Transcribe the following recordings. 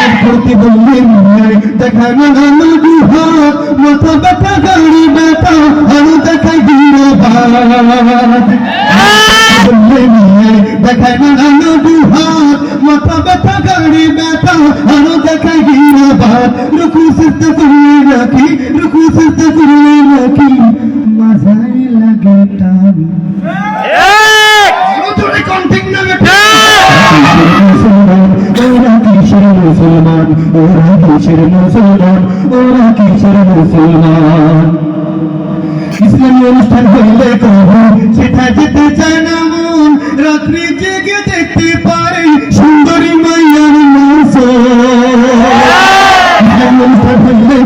আর প্রতিবন্ধী মেয়ে দেখায় না নদী হাত মাথা ব্যথা গাড়ি ব্যথা আরো দেখায় গিয়ে ভাত বললে মেয়ে দেখায় না নদী হাত মাথা ব্যথা গাড়ি ব্যথা আরো দেখায় গিয়ে ভাত রুকু সিস্তে করলে রাখি রুকু সিস্তে করলে কিসের মুসলমান? ওরা কিসের মুসলমান? ইসলামী অনুষ্ঠান হইলে কবু সেটা যেতে চায় না মন। রাত্রি জেগে দেখতে পারে সুন্দরী মাইয়ার মৌস ইসলামী অনুষ্ঠান হইলে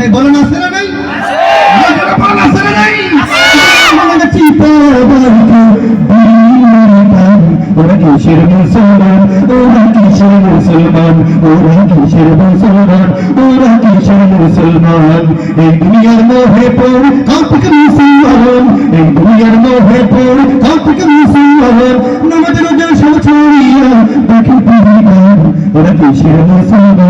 খাই বলেন আছে না নাই আছে না নাই ওরা কিসের মুসলমান ওরা কিসের মুসলমান ওরা কিসের মুসলমান ওরা কিসের মুসলমান এই দুনিয়ার মোহে পড় কাপকে মুসলমান এই দুনিয়ার মোহে পড় কাপকে মুসলমান নামাজ রোজা সব ছড়িয়া দেখি পরিবার ওরা কিসের মুসলমান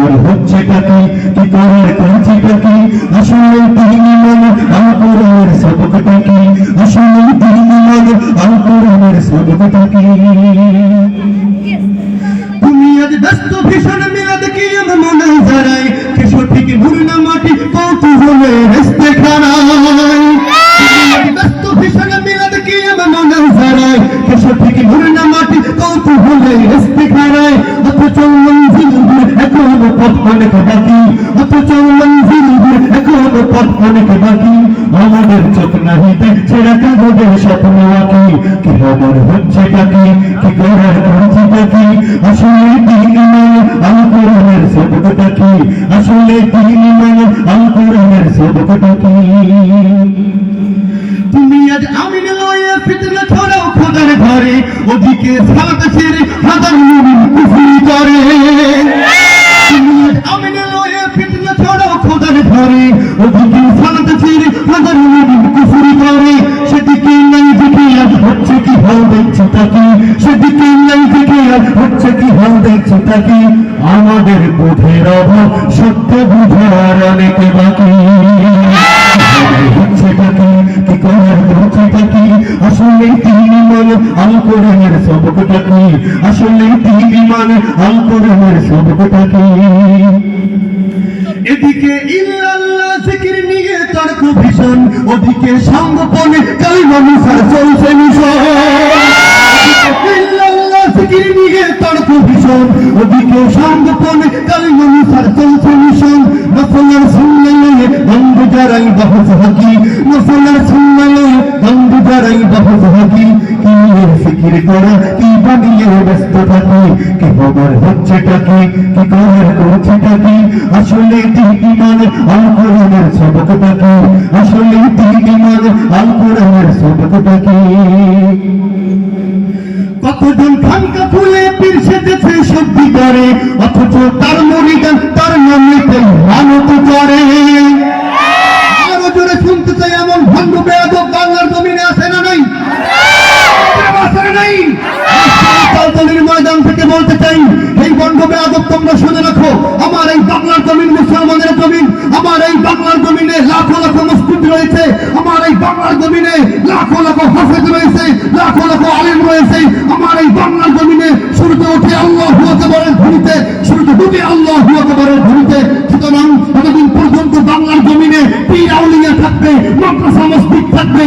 কি খবর হচ্ছে টাকি কি করার করছে টাকি আসলে তিন মানে আল কোরআনের সবক টাকি আসলে তিন মানে আল কোরআনের সবক টাকি তুমি আজ ব্যস্ত, ভীষণ মেয়াদ কি মনে জানাই কে সঠিক মুরনা মাটি কৌতূহলে হেসতে আজ ব্যস্ত, ভীষণ কি কে মাটি কৌতূহলে হেসতে খানাই অথচ মঞ্জিল পথ বাকি অথচ মঞ্জিল দূর পথ বাকি আমাদের চোখ নাহি দেখছে স্বপ্ন আঁকি। কি হচ্ছে কি? টাকি আসলে মানে কি? আসলে মানে কি? তুমি আজ আমিন লয়ে ফিতনা ছড়াও খোদার ঘরে ওদিকে সালাত ছেড়ে হাজার মুমিন কুফরি করে। হচ্ছে কি তাকে হচ্ছে কি তাকে আমাদের বোধের অভাব সত্য বুঝার অনেক বাকি। হচ্ছে টাকি কি? করার করছে টাকি আসলে তিন মানে আল কোরআনের সবক টাকি আসলে তিন মানে আল কোরআনের সবক টাকি এদিকে ইল্লাল্লাহ জিকির নিয়ে তর্ক ভীষণ, ওদিকে সঙ্গপনে কালিমা মুসার চলছে ইল্লাল্লাহ জিকির নিয়ে তর্ক ভীষণ, ওদিকে চলছে মিশন। নফলের বাহস হাকি, নফলের সুন্নালে বন্ধ যারাই বাহস হাকি। কি ফিকির করা, কি বানিয়ে ব্যস্ত থাকি? কি খবর হচ্ছে টাকি কি করার করছে টাকি আসলে তিন মানে আল সবক টাকি আসলে তিন মানে আল সবক টাকি কতজন খানকা ফুলে পীর সেজেছে সত্যি করে অথচ তার মরিগান, তার নামেতে মানত করে আরও জোরে শুনতে চাই এমন ভণ্ড বেয়াদব বাংলার জমিনে আছে না নাই আছে না নাই তালতলির ময়দান থেকে বলতে চাই, এই বন্ড বেয়াদব তোমরা শুনে রাখো, আমার এই বাংলার জমিন মুসলমানের জমিন, আমার এই বাংলার জমিনে লাখো লাখো মসজিদ রয়েছে, আমার এই বাংলার জমিনে লাখো লাখো হাফেজ রয়েছে, লাখো লাখো আলিম রয়েছে, আমার এই বাংলার জমিনে শুরুতে ওঠে আল্লাহ হুয়াতে আকবরের ভূমিতে শুরুতে ডুবে আল্লাহ হুয়াতে আকবরের ভূমিতে সুতরাং ততদিন পর্যন্ত বাংলার জমিনে পীর আউলিয়া থাকবে, মাদ্রাসা মসজিদ থাকবে